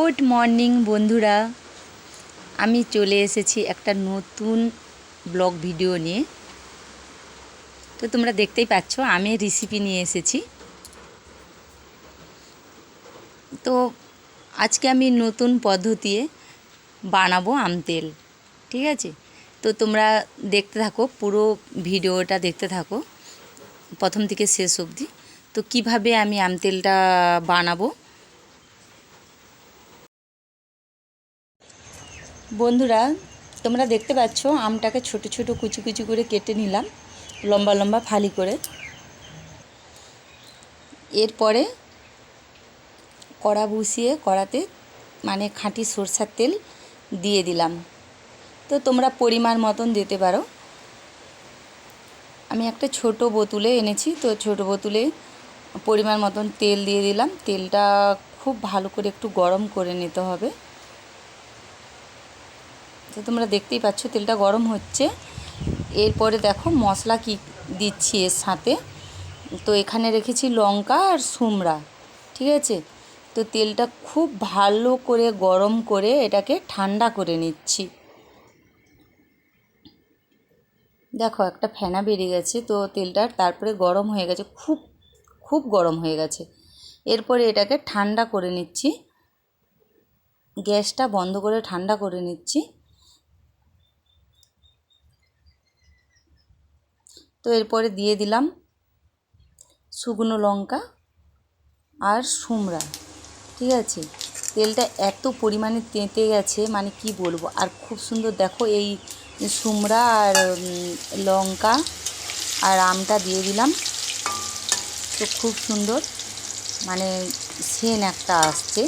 Good morning বন্ধুরা। আমি চলে এসেছি একটা নতুন ব্লগ ভিডিও নিয়ে। তো তোমরা দেখতেই পাচ্ছ, আমি রেসিপি নিয়ে এসেছি। তো আজকে আমি নতুন পদ্ধতিতে বানাবো আম তেল, ঠিক আছে? তো তোমরা দেখতে থাকো, পুরো ভিডিওটা দেখতে থাকো, প্রথম থেকে শেষ অবধি। তো কীভাবে আমি আম তেলটা বানাবো? বন্ধুরা, তোমরা দেখতে পাচ্ছ আমটাকে ছোট ছোট কুচি কুচি করে কেটে নিলাম, লম্বা লম্বা ফালি করে। এরপরে কড়া বসিয়ে কড়াতে মানে খাঁটি সরষার তেল দিয়ে দিলাম। তো তোমরা পরিমাণ মতন দিতে পারো। আমি একটা ছোট বোতলে এনেছি, তো ছোট বোতলে পরিমাণ মতন তেল দিয়ে দিলাম। তেলটা খুব ভালো করে একটু গরম করে নিতে হবে। তো তোমরা দেখতেই পাচ্ছ, তেলটা গরম হচ্ছে। এরপরে দেখো মশলা কি দিচ্ছি এর সাথে। তো এখানে রেখেছি লঙ্কা আর সুমড়া, ঠিক আছে? তো তেলটা খুব ভালো করে গরম করে এটাকে ঠান্ডা করে নিচ্ছি। দেখো, একটা ফেনা বেরিয়ে গেছে, তো তেলটা তারপরে গরম হয়ে গেছে, খুব খুব গরম হয়ে গেছে। এরপরে এটাকে ঠান্ডা করে নিচ্ছি। গ্যাসটা বন্ধ করে ঠান্ডা করে নিচ্ছি। তো এরপরে দিয়ে দিলাম শুকনো লঙ্কা আর সুমড়া, ঠিক আছে? তেলটা এত পরিমাণে তেঁতে গেছে মানে কি বলব? আর খুব সুন্দর দেখো এই সুমড়া আর লঙ্কা আর আমটা দিয়ে দিলাম। তো খুব সুন্দর মানে সেন একটা আসছে।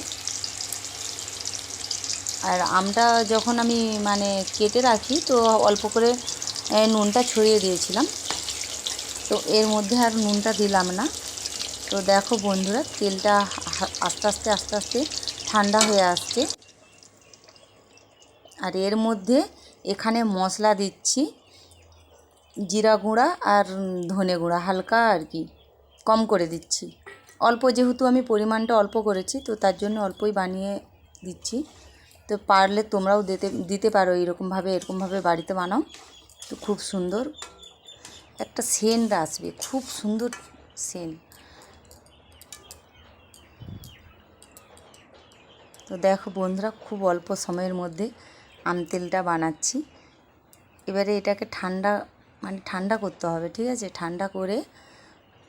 আর আমটা যখন আমি মানে কেটে রাখি তো অল্প করে নুনটা ছড়িয়ে দিয়েছিলাম। তো এর মধ্যে আর নুনটা দিলাম না। তো দেখো বন্ধুরা, তেলটা আস্তে আস্তে আস্তে আস্তে ঠান্ডা হয়ে আসছে। আর এর মধ্যে এখানে মশলা দিচ্ছি, জিরা গুঁড়া আর ধনে গুঁড়া, হালকা আর কি, কম করে দিচ্ছি। অল্প, যেহেতু আমি পরিমাণটা অল্প করেছি, তো তার জন্য অল্পই বানিয়ে দিচ্ছি। তো পারলে তোমরাও দিতে দিতে পারো এরকমভাবে এরকমভাবে বাড়িতে বানাও। তো খুব সুন্দর একটা সেন্ট আসবে, খুব সুন্দর সেন্ট তো দেখো বন্ধুরা, খুব অল্প সময়ের মধ্যে আম তেলটা বানাচ্ছি। এবারে এটাকে ঠান্ডা মানে ঠান্ডা করতে হবে, ঠিক আছে? ঠান্ডা করে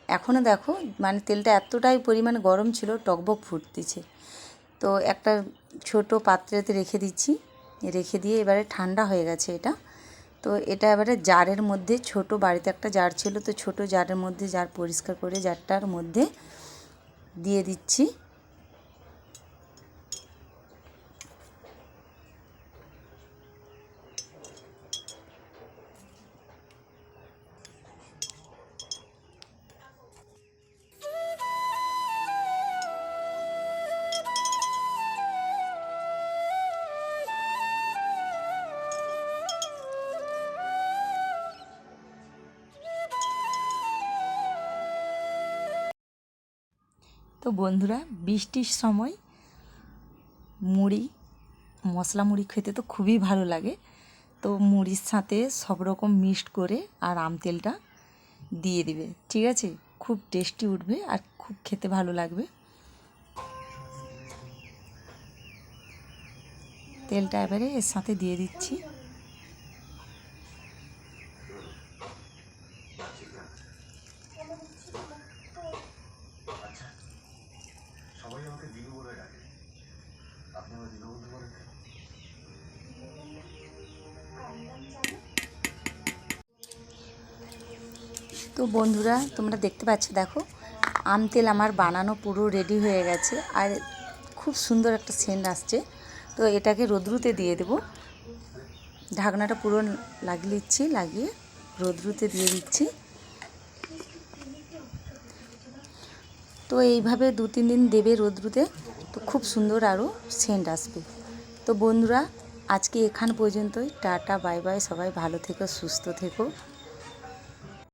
এখনও দেখো মানে তেলটা এতটাই পরিমাণে গরম ছিল, টকবক ফুটতেছে। তো একটা ছোট পাত্রেতে রেখে দিচ্ছি, রেখে দিয়ে এবারে ঠান্ডা হয়ে গেছে এটা। তো এটা এবারে জারের মধ্যে, ছোট বাড়িতে একটা জার ছিল, তো ছোট জারের মধ্যে জার পরিষ্কার করে জারটার মধ্যে দিয়ে দিচ্ছি। তো বন্ধুরা, বৃষ্টির সময় মুড়ি, মশলা মুড়ি খেতে তো খুবই ভালো লাগে। তো মুড়ির সাথে সব রকম মিক্সড করে আর আম তেলটা দিয়ে দিবে। ঠিক আছে? খুব টেস্টি উঠবে আর খুব খেতে ভালো লাগবে। তেলটা এবারে এর সাথে দিয়ে দিচ্ছি। তো বন্ধুরা, তোমরা দেখতে পাচ্ছ, দেখো, আম তেল আমার বানানো পুরো রেডি হয়ে গেছে, আর খুব সুন্দর একটা সেন্ট আসছে। তো এটাকে রোদ্রুতে দিয়ে দেব। ঢাকনাটা পুরো লাগিয়ে দিচ্ছি, লাগিয়ে রোদ্রুতে দিয়ে দিচ্ছি। তো এইভাবে দু তিন দিন দেবে রোদ্রুতে। তো খুব সুন্দর আরও সেন্ট আসবে। তো বন্ধুরা, আজকে এখান পর্যন্তই। টাটা বাই বাই সবাই ভালো থেকো, সুস্থ থেকো।